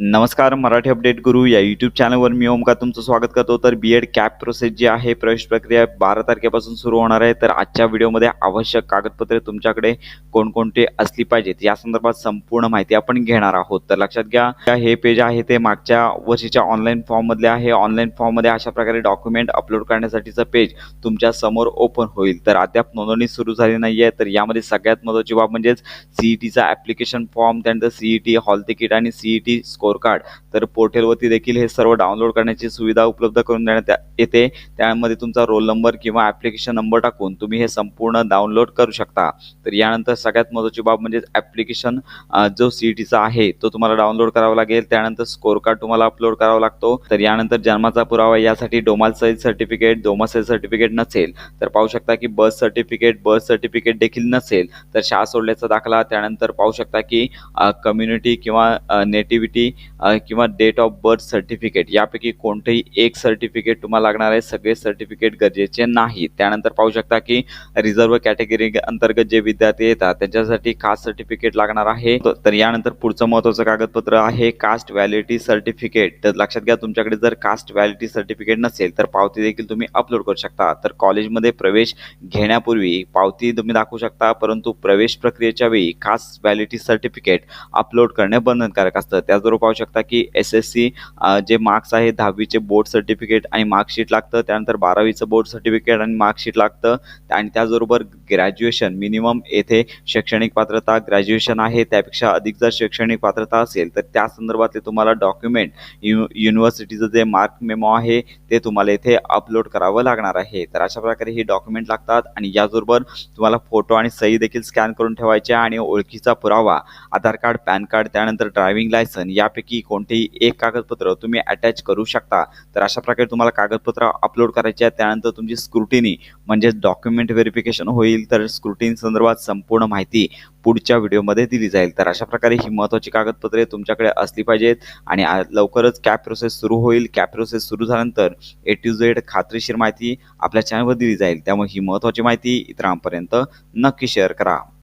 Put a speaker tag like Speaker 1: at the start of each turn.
Speaker 1: नमस्कार मराठी अपडेट गुरु या यूट्यूब चॅनलवर मी ओमका तुमचं स्वागत करतो. तर बी एड कॅप प्रोसेस जी आहे प्रवेश प्रक्रिया बारा तारखेपासून सुरू होणार आहे. तर आजच्या व्हिडिओमध्ये आवश्यक कागदपत्रे तुमच्याकडे कोणकोणते असली पाहिजेत या संदर्भात संपूर्ण माहिती आपण घेणार आहोत. तर लक्षात घ्या हे पेज आहे ते मागच्या वर्षीच्या ऑनलाईन फॉर्ममधले आहे. ऑनलाईन फॉर्ममध्ये अशा प्रकारे डॉक्युमेंट अपलोड करण्यासाठीचं पेज तुमच्यासमोर ओपन होईल. तर अद्याप नोंदणी सुरू झाली नाही आहे तर यामध्ये सगळ्यात महत्त्वाची बाब म्हणजेच सीईटीचा ॲप्लिकेशन फॉर्म त्यानंतर सीईटी हॉल तिकीट आणि सीईटी स्कोर कार्ड तर पोर्टलवरती देखील हे सर्व डाउनलोड करण्याची सुविधा उपलब्ध करून देण्यात येते. त्यामध्ये तुमचा रोल नंबर किंवा ॲप्लिकेशन नंबर टाकून तुम्ही हे संपूर्ण डाउनलोड करू शकता. तर यानंतर सगळ्यात महत्त्वाची बाब म्हणजे ॲप्लिकेशन जो सी टीचा आहे तो तुम्हाला डाउनलोड करावा लागेल. त्यानंतर स्कोअर कार्ड तुम्हाला अपलोड करावा लागतो. तर यानंतर जन्माचा पुरावा यासाठी डोमासाईल सर्टिफिकेट डोमासाईल सर्टिफिकेट नसेल तर पाहू शकता की बर्थ सर्टिफिकेट बर्थ सर्टिफिकेट देखील नसेल तर शाळा सोडल्याचा दाखला. त्यानंतर पाहू शकता की कम्युनिटी किंवा नेटिव्हिटी किंवा डेट ऑफ बर्थ सर्टिफिकेट यापैकी कोणतेही एक सर्टिफिकेट तुम्हाला लागणार आहे. सगळे सर्टिफिकेट गरजेचे नाही. त्यानंतर पाहू शकता की रिझर्व्ह कॅटेगरी अंतर्गत जे विद्यार्थी येतात त्यांच्यासाठी कास्ट सर्टिफिकेट लागणार आहे. तर यानंतर पुढचं महत्त्वाचं कागदपत्र आहे कास्ट व्हॅलिडिटी सर्टिफिकेट तर लक्षात घ्या तुमच्याकडे जर कास्ट व्हॅलिडिटी सर्टिफिकेट नसेल तर पावती देखील तुम्ही अपलोड करू शकता. तर कॉलेजमध्ये प्रवेश घेण्यापूर्वी पावती तुम्ही दाखवू शकता परंतु प्रवेश प्रक्रियेच्या वेळी कास्ट व्हॅलिडिटी सर्टिफिकेट अपलोड करणे बंधनकारक असतं. त्याचबरोबर पाहू शकता की एस एस सी जे मार्क्स आहे दहावीचे बोर्ड सर्टिफिकेट आणि मार्कशीट लागतं. त्यानंतर बारावीचं बोर्ड सर्टिफिकेट आणि मार्कशीट लागतं. आणि त्याचबरोबर ग्रॅज्युएशन मिनिमम येथे शैक्षणिक पात्रता ग्रॅज्युएशन आहे. त्यापेक्षा अधिक जर शैक्षणिक पात्रता असेल तर त्या संदर्भातले तुम्हाला डॉक्युमेंट यु युनिव्हर्सिटीचं जे मार्क मेमो आहे ते तुम्हाला इथे अपलोड करावं लागणार आहे. तर अशा प्रकारे ही डॉक्युमेंट लागतात आणि याचबरोबर तुम्हाला फोटो आणि सही देखील स्कॅन करून ठेवायचे आणि ओळखीचा पुरावा आधार कार्ड पॅन कार्ड त्यानंतर ड्रायव्हिंग लायसन या यापैकी कोणतेही एक कागदपत्र तुम्ही अटॅच करू शकता. तर अशा प्रकारे तुम्हाला कागदपत्र अपलोड करायचे आहे त्यानंतर तुमची स्क्रुटिनी म्हणजेच डॉक्युमेंट व्हेरिफिकेशन होईल. तर स्क्रुटिनी संदर्भात संपूर्ण माहिती पुढच्या व्हिडिओमध्ये दिली जाईल. तर अशा प्रकारे ही महत्त्वाची कागदपत्रे तुमच्याकडे असली पाहिजेत. आणि लवकरच कॅप प्रोसेस सुरू होईल. कॅप प्रोसेस सुरू झाल्यानंतर ए टू झेड खात्रीशीर माहिती आपल्या चॅनलवर दिली जाईल. त्यामुळे ही महत्त्वाची माहिती इतरांपर्यंत नक्की शेअर करा.